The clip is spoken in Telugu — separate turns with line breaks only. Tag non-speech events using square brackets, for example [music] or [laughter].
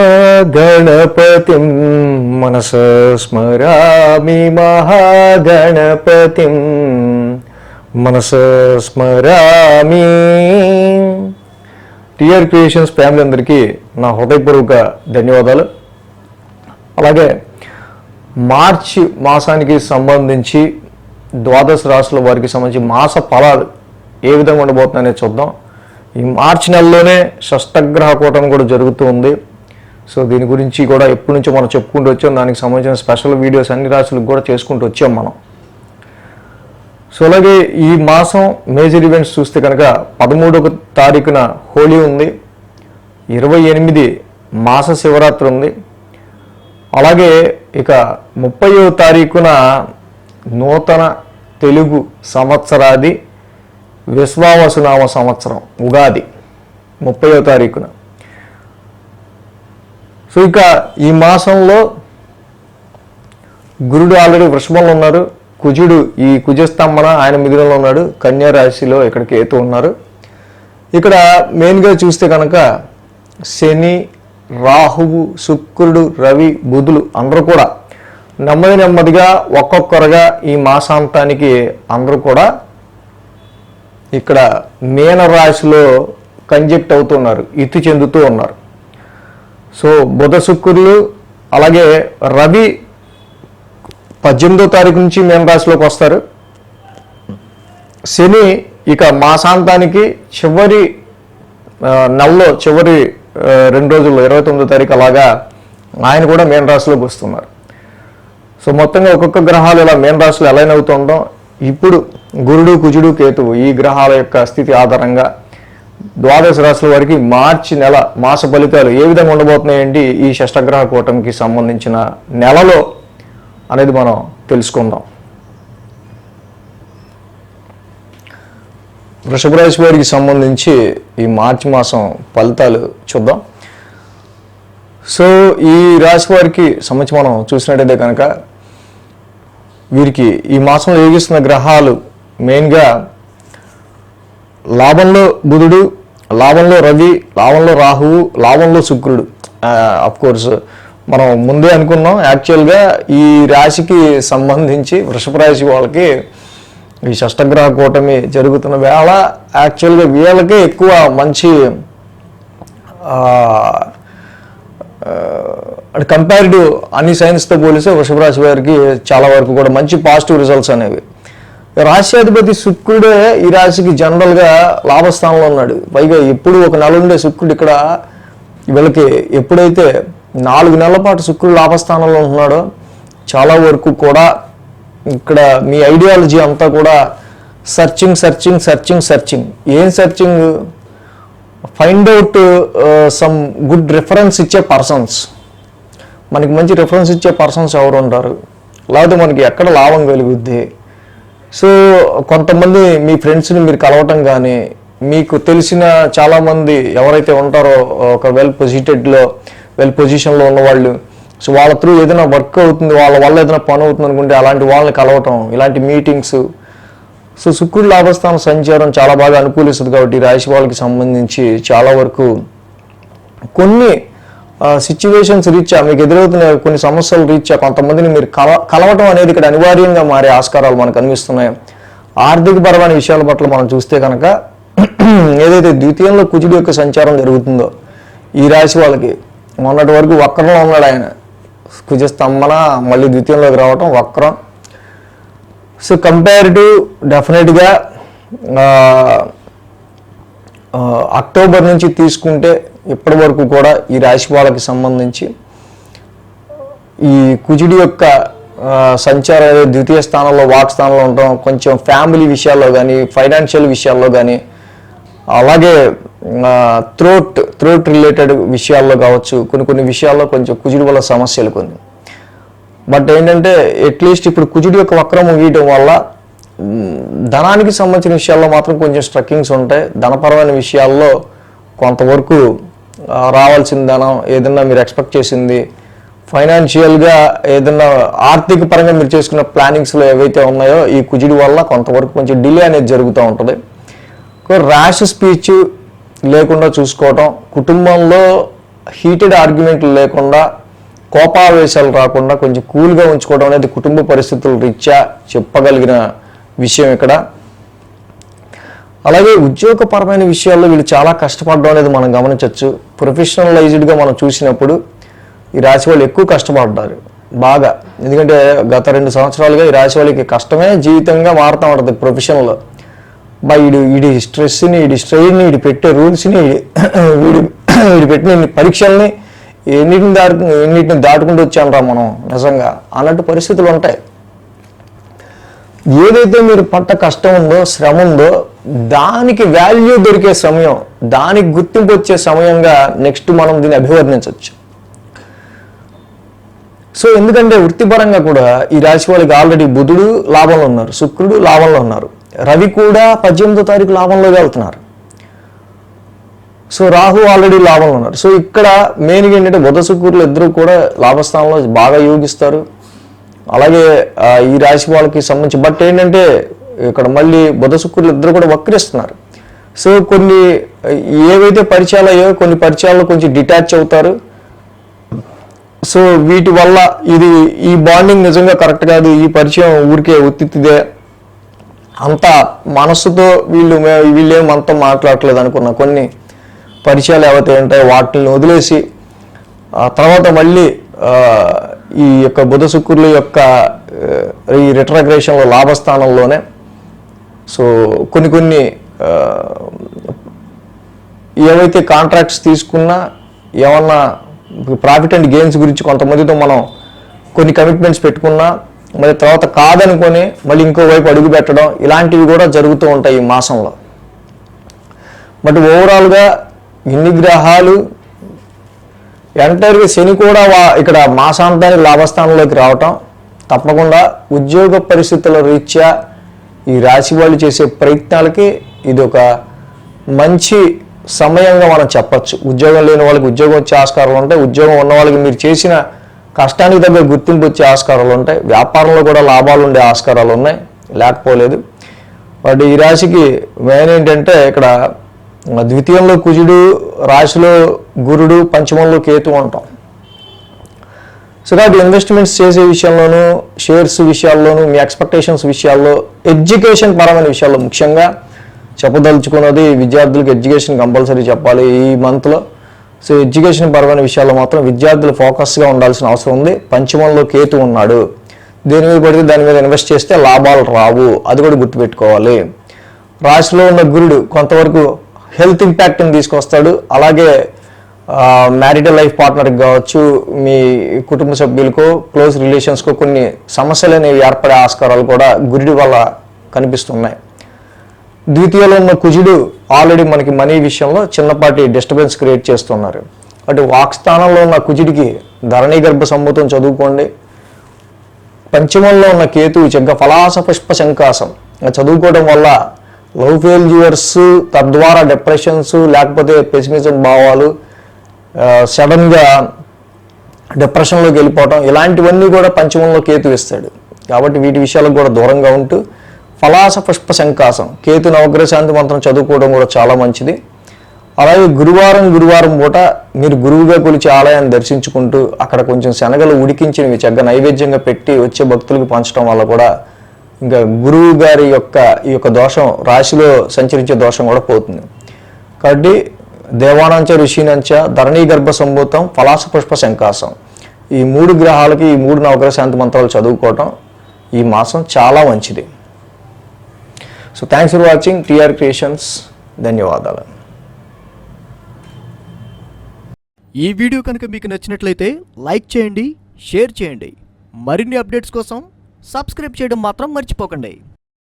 మహాగణపతిం మనస స్మరామి మహాగణపతిం మనస స్మరామి. టిఆర్ క్రియేషన్స్ ఫ్యామిలీ అందరికీ నా హృదయపూర్వక ధన్యవాదాలు. అలాగే మార్చి మాసానికి సంబంధించి ద్వాదశ రాశుల వారికి సంబంధించి మాస ఫలాలు ఏ విధంగా ఉండబోతున్నాయనే చూద్దాం. ఈ మార్చి నెలలోనే షష్టగ్రహ కూటమి కూడా జరుగుతూ ఉంది. సో దీని గురించి కూడా ఎప్పటి నుంచో మనం చెప్పుకుంటూ వచ్చాం. దానికి సంబంధించిన స్పెషల్ వీడియోస్ అన్ని రాశులకు కూడా చేసుకుంటూ వచ్చాం మనం. సో అలాగే ఈ మాసం మేజర్ ఈవెంట్స్ చూస్తే కనుక పదమూడవ తారీఖున హోలీ ఉంది. ఇరవై ఎనిమిది మాస శివరాత్రి ఉంది. అలాగే ఇక ముప్పయో తారీఖున నూతన తెలుగు సంవత్సరాది విశ్వావసునామ సంవత్సరం ఉగాది ముప్పయో తారీఖున. సో ఇక ఈ మాసంలో గురుడు ఆల్రెడీ వృషభంలో ఉన్నారు కుజుడు ఈ కుజస్తంభన ఆయన మిథునంలో ఉన్నాడు. కన్యా రాశిలో ఇక్కడ కేతు ఉన్నారు. ఇక్కడ మెయిన్గా చూస్తే కనుక శని రాహువు శుక్రుడు రవి బుధులు అందరూ కూడా నెమ్మది నెమ్మదిగా ఒక్కొక్కరుగా ఈ మాసాంతానికి అందరూ కూడా ఇక్కడ మీనరాశిలో కంజెక్ట్ అవుతున్నారు ఇతి చెందుతూ ఉన్నారు. సో బుధ శుక్రులు అలాగే రవి పద్దెనిమిదో తారీఖు నుంచి మీనరాశిలోకి వస్తారు. శని ఇక మాసాంతానికి చివరి నెలలో చివరి రెండు రోజుల్లో ఇరవై తొమ్మిదో తారీఖు అలాగా ఆయన కూడా మీనరాశిలోకి వస్తున్నారు. సో మొత్తంగా ఒక్కొక్క గ్రహాలు ఇలా మీనరాశిలో ఎలా అవుతుందో ఇప్పుడు గురుడు కుజుడు కేతువు ఈ గ్రహాల యొక్క స్థితి ఆధారంగా ద్వాదశ రాశుల వారికి మార్చి నెల మాస ఫలితాలు ఏ విధంగా ఉండబోతున్నాయండి? ఈ షష్టగ్రహ కూటమికి సంబంధించిన నెలలో అనేది మనం తెలుసుకుందాం. వృషభ రాశి వారికి సంబంధించి ఈ మార్చి మాసం ఫలితాలు చూద్దాం. సో ఈ రాశి వారికి సంబంధించి మనం చూసినట్టయితే కనుక వీరికి ఈ మాసంలో యోగిస్తున్న గ్రహాలు మెయిన్గా లాభంలో బుధుడు లాభంలో రవి లాభంలో రాహువు లాభంలో శుక్రుడు. అఫ్ కోర్స్ మనం ముందే అనుకున్నాం యాక్చువల్గా ఈ రాశికి సంబంధించి వృషభ రాశి వాళ్ళకి ఈ షష్టగ్రహ కూటమి జరుగుతున్న వేళ యాక్చువల్గా వీళ్ళకే ఎక్కువ మంచి అండ్ కంపేర్డ్ అన్ని సైన్స్తో పోలిస్తే వృషభరాశి వారికి చాలా వరకు కూడా మంచి పాజిటివ్ రిజల్ట్స్ అనేవి. రాశ్యాధిపతి శుక్రుడే ఈ రాశికి జనరల్గా లాభస్థానంలో ఉన్నాడు. పైగా ఎప్పుడు ఒక నెల ఉండే శుక్రుడు ఇక్కడ వీళ్ళకి ఎప్పుడైతే నాలుగు నెలల పాటు శుక్రుడు లాభస్థానంలో ఉంటున్నాడో చాలా వరకు కూడా ఇక్కడ మీ ఐడియాలజీ అంతా కూడా సర్చింగ్ సర్చింగ్ సర్చింగ్ సర్చింగ్. ఏం searching? Find out some good reference ఇచ్చే పర్సన్స్. మనకి మంచి రిఫరెన్స్ ఇచ్చే పర్సన్స్ ఎవరు ఉంటారు లేకపోతే మనకి ఎక్కడ లాభం కలుగుద్ది. సో కొంతమంది మీ ఫ్రెండ్స్ని మీరు కలవటం కానీ మీకు తెలిసిన చాలామంది ఎవరైతే ఉంటారో ఒక వెల్ పొజిటెడ్లో వెల్ పొజిషన్లో ఉన్నవాళ్ళు సో వాళ్ళ త్రూ ఏదైనా వర్క్ అవుతుంది వాళ్ళ వల్ల ఏదైనా పని అవుతుంది అనుకుంటే అలాంటి వాళ్ళని కలవటం ఇలాంటి మీటింగ్స్ సో శుక్రుడు లాభస్థాన సంచారం చాలా బాగా అనుకూలిస్తుంది కాబట్టి రాశి వాళ్ళకి సంబంధించి చాలా వరకు కొన్ని సిచ్యువేషన్స్ రీత్యా మీకు ఎదురవుతున్న కొన్ని సమస్యలు రీత్యా కొంతమందిని మీరు కల కలవటం అనేది ఇక్కడ అనివార్యంగా మారే ఆస్కారాలు మనకు కనిపిస్తున్నాయి ఆర్థిక పరమైన విషయాల పట్ల మనం చూస్తే కనుక ఏదైతే ద్వితీయంలో కుజుడు యొక్క సంచారం జరుగుతుందో ఈ రాశి వాళ్ళకి మొన్నటి వరకు వక్రంలో ఉన్నాడు ఆయన. కుజ స్తంభన మళ్ళీ ద్వితీయంలోకి రావటం వక్రం. సో కంపారిటివ్ డెఫినెట్గా అక్టోబర్ నుంచి తీసుకుంటే ఇప్పటి వరకు కూడా ఈ రాశి వాళ్ళకి సంబంధించి ఈ కుజుడి యొక్క సంచారం ద్వితీయ స్థానంలో వాక్ స్థానంలో ఉండటం కొంచెం ఫ్యామిలీ విషయాల్లో కానీ ఫైనాన్షియల్ విషయాల్లో కానీ అలాగే థ్రోట్ థ్రోట్ రిలేటెడ్ విషయాల్లో కావచ్చు కొన్ని కొన్ని విషయాల్లో కొంచెం కుజుడి వల్ల సమస్యలు కొన్ని. బట్ ఏంటంటే అట్లీస్ట్ ఇప్పుడు కుజుడి యొక్క వక్రం ముగియటం వల్ల ధనానికి సంబంధించిన విషయాల్లో మాత్రం కొంచెం స్ట్రక్కింగ్స్ ఉంటాయి. ధనపరమైన విషయాల్లో కొంతవరకు రావాల్సిన ధనం ఏదన్నా మీరు ఎక్స్పెక్ట్ చేసింది. ఫైనాన్షియల్గా ఏదన్నా ఆర్థిక పరంగా మీరు చేసుకున్న ప్లానింగ్స్లో ఏవైతే ఉన్నాయో ఈ కుజుడి వల్ల కొంతవరకు కొంచెం డిలే అనేది జరుగుతూ ఉంటుంది. ర్యాష్ స్పీచ్ లేకుండా చూసుకోవటం కుటుంబంలో హీటెడ్ ఆర్గ్యుమెంట్లు లేకుండా కోపావేశాలు రాకుండా కొంచెం కూల్గా ఉంచుకోవడం అనేది కుటుంబ పరిస్థితుల రీత్యా చెప్పగలిగిన విషయం ఇక్కడ. అలాగే ఉద్యోగపరమైన విషయాల్లో వీళ్ళు చాలా కష్టపడడం అనేది మనం గమనించవచ్చు. ప్రొఫెషనలైజ్డ్గా మనం చూసినప్పుడు ఈ రాశి వాళ్ళు ఎక్కువ కష్టపడ్డారు. బాగా. ఎందుకంటే గత రెండు సంవత్సరాలుగా ఈ రాశి వాళ్ళకి కష్టమే జీవితంగా మారుతూ ఉంటుంది ప్రొఫెషన్లో. బా [clears throat] వీడు వీడి స్ట్రెస్ని వీడి స్ట్రెయిన్ని వీడి పెట్టే రూల్స్ని వీడి వీడి పెట్టిన పరీక్షల్ని ఎన్నిటిని దాటు ఎన్నిటిని దాటుకుంటూ వచ్చామరా మనం నిజంగా అన్నట్టు పరిస్థితులు ఉంటాయి. ఏదైతే మీరు పట్ట కష్టం ఉందో శ్రమ ఉందో దానికి వాల్యూ దొరికే సమయం దానికి గుర్తింపు వచ్చే సమయంగా నెక్స్ట్ మనం దీన్ని అభివర్ణించవచ్చు. సో ఎందుకంటే వృత్తిపరంగా కూడా ఈ రాశి వాళ్ళకి ఆల్రెడీ బుధుడు లాభంలో ఉన్నారు శుక్రుడు లాభంలో ఉన్నారు. రవి కూడా పద్దెనిమిదో తారీఖు లాభంలోకి వెళ్తున్నారు. సో రాహు ఆల్రెడీ లాభంలో ఉన్నారు. సో ఇక్కడ మెయిన్గా ఏంటంటే బుధ శుక్రులు ఇద్దరు కూడా లాభస్థానంలో బాగా యోగిస్తారు. అలాగే ఈ రాశి వాళ్ళకి సంబంధించి బట్ ఏంటంటే ఇక్కడ మళ్ళీ బుధ శుక్రులు ఇద్దరు కూడా వక్రిస్తున్నారు. సో కొన్ని ఏవైతే పరిచయాలు అయ్యో కొన్ని పరిచయాలు కొంచెం డిటాచ్ అవుతారు. సో వీటి వల్ల ఇది ఈ బాండింగ్ నిజంగా కరెక్ట్ కాదు ఈ పరిచయం ఊరికే ఉత్తిదే అంత మనస్సుతో వీళ్ళు వీళ్ళేం మనతో మాట్లాడట్లేదు అనుకున్న కొన్ని పరిచయాలు ఏవైతే ఉంటాయో వాటిని వదిలేసి ఆ తర్వాత మళ్ళీ ఈ యొక్క బుధ శుక్రుల యొక్క ఈ రిట్రగ్రేషన్లో లాభస్థానంలోనే సో కొన్ని కొన్ని ఏవైతే కాంట్రాక్ట్స్ తీసుకున్నా ఏమన్నా ప్రాఫిట్ అండ్ గెయిన్స్ గురించి కొంతమందితో మనం కొన్ని కమిట్మెంట్స్ పెట్టుకున్నా మరి తర్వాత కాదనుకొని మళ్ళీ ఇంకోవైపు అడుగు పెట్టడం ఇలాంటివి కూడా జరుగుతూ ఉంటాయి ఈ మాసంలో. బట్ ఓవరాల్గా ఇన్ని గ్రహాలు ఎంటైర్గా శని కూడా వా- ఇక్కడ మాసాంతానికి లాభస్థానంలోకి రావటం తప్పకుండా ఉద్యోగ పరిస్థితుల రీత్యా ఈ రాశి వాళ్ళు చేసే ప్రయత్నాలకి ఇది ఒక మంచి సమయంగా మనం చెప్పచ్చు. ఉద్యోగం లేని వాళ్ళకి ఉద్యోగం వచ్చే ఆస్కారాలు ఉంటాయి. ఉద్యోగం ఉన్న వాళ్ళకి మీరు చేసిన కష్టానికి తగ్గ గుర్తింపు వచ్చే ఆస్కారాలు ఉంటాయి. వ్యాపారంలో కూడా లాభాలు ఉండే ఆస్కారాలు ఉన్నాయి. లేకపోలేదు. బట్ ఈ రాశికి మెయిన్ ఏంటంటే ఇక్కడ ద్వితీయంలో కుజుడు రాశిలో గురుడు పంచమంలో కేతు ఉంటాం సో కాబట్టి ఇన్వెస్ట్మెంట్స్ చేసే విషయంలోనూ షేర్స్ విషయాల్లోనూ మీ ఎక్స్పెక్టేషన్స్ విషయాల్లో ఎడ్యుకేషన్ పరమైన విషయాల్లో ముఖ్యంగా చెప్పదలుచుకున్నది విద్యార్థులకు ఎడ్యుకేషన్ కంపల్సరీ చెప్పాలి ఈ మంత్లో సో ఎడ్యుకేషన్ పరమైన విషయాల్లో మాత్రం విద్యార్థులు ఫోకస్గా ఉండాల్సిన అవసరం ఉంది. పంచమంలో కేతు ఉన్నాడు. దేని మీద పడితే దాని మీద ఇన్వెస్ట్ చేస్తే లాభాలు రావు. అది కూడా గుర్తుపెట్టుకోవాలి. రాశిలో ఉన్న గురుడు కొంతవరకు హెల్త్ ఇంపాక్ట్ని తీసుకొస్తాడు. అలాగే మ్యారిటల్ లైఫ్ పార్ట్నర్కి కావచ్చు మీ కుటుంబ సభ్యులకు క్లోజ్ రిలేషన్స్కు కొన్ని సమస్యలు అనేవి ఏర్పడే ఆస్కారాలు కూడా గురుడి వల్ల కనిపిస్తున్నాయి. ద్వితీయలో ఉన్న కుజుడు ఆల్రెడీ మనకి మనీ విషయంలో చిన్నపాటి డిస్టర్బెన్స్ క్రియేట్ చేస్తున్నారు. అటు వాక్స్థానంలో ఉన్న కుజుడికి ధరణి గర్భ సంభూతం చదువుకోండి. పంచమంలో ఉన్న కేతువు చెగ్గ ఫలాస పుష్ప శంకాసం చదువుకోవడం వల్ల లవ్ ఫెయిల్యూర్స్ తద్వారా డిప్రెషన్స్ లేకపోతే పెసిమిజం భావాలు సడన్గా డిప్రెషన్లోకి వెళ్ళిపోవటం ఇలాంటివన్నీ కూడా పంచమంలో కేతు ఇస్తాడు కాబట్టి వీటి విషయాలకు కూడా దూరంగా ఉంటూ ఫలాస పుష్ప శంకాసం కేతు నవగ్రశాంతి మంత్రం చదువుకోవడం కూడా చాలా మంచిది. అలాగే గురువారం గురువారం పూట మీరు గురువుగా కొలిచే ఆలయాన్ని దర్శించుకుంటూ అక్కడ కొంచెం శనగలు ఉడికించినవి చక్కగా నైవేద్యంగా పెట్టి వచ్చే భక్తులకు పంచడం వల్ల కూడా ఇంకా గురువు గారి యొక్క ఈ యొక్క దోషం రాశిలో సంచరించే దోషం కూడా పోతుంది. కాబట్టి దేవానంచ ఋషినంచ ధరణీ గర్భ సంభూతం ఫలాస పుష్ప శంకాసం ఈ మూడు గ్రహాలకి ఈ మూడు నవగ్రహ శాంతి మంత్రాలు చదువుకోవటం ఈ మాసం చాలా మంచిది. So thanks for watching TR creations ధన్యవాదాలు.
ఈ వీడియో కనుక మీకు నచ్చినట్లయితే లైక్ చేయండి షేర్ చేయండి. మరిన్ని అప్డేట్స్ కోసం సబ్స్క్రైబ్ చేయడం మాత్రం మర్చిపోకండి.